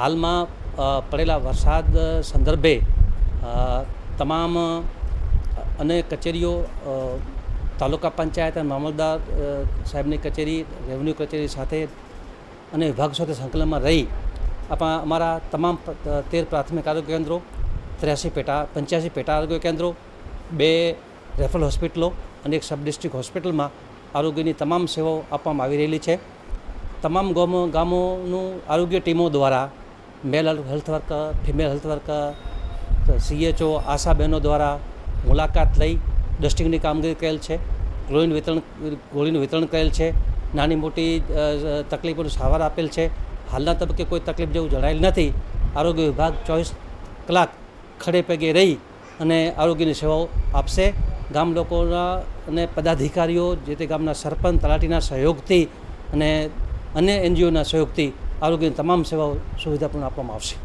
હાલમાં પડેલા વરસાદ સંદર્ભે તમામ, અને કચેરીઓ તાલુકા પંચાયત અને મામલદાર સાહેબની કચેરી, રેવન્યુ કચેરી સાથે અને વિભાગ સાથે સંકલનમાં રહી આપણા અમારા તમામ તેર પ્રાથમિક આરોગ્ય કેન્દ્રો ત્ર્યાસી પેટા, પંચ્યાસી પેટા આરોગ્ય કેન્દ્રો, બે રેફરલ હોસ્પિટલો અને એક સબ ડિસ્ટ્રિક્ટ હોસ્પિટલમાં આરોગ્યની તમામ સેવાઓ આપવામાં આવી રહેલી છે. તમામ ગામો, ગામોનું આરોગ્ય ટીમો દ્વારા male health worker female health worker CHO ASHA બહેનો દ્વારા મુલાકાત લઈ ડસ્ટિંગની કામગીરી કરેલ છે, ગોળીનું વિતરણ ગોળીનું વિતરણ કરેલ છે, નાની મોટી તકલીફોનું સારવાર આપેલ છે. હાલના તબક્કે કોઈ તકલીફ જેવું જણાયેલ નથી. આરોગ્ય વિભાગ ચોવીસ કલાક ખડે પગે રહી અને આરોગ્યની સેવાઓ આપશે. ગામ લોકોના અને પદાધિકારીઓ, જે તે ગામના સરપંચ, તલાટીના સહયોગથી અને અન્ય એનજીઓના સહયોગથી આરોગ્યની તમામ સેવાઓ સુવિધા પણ આપવામાં આવશે.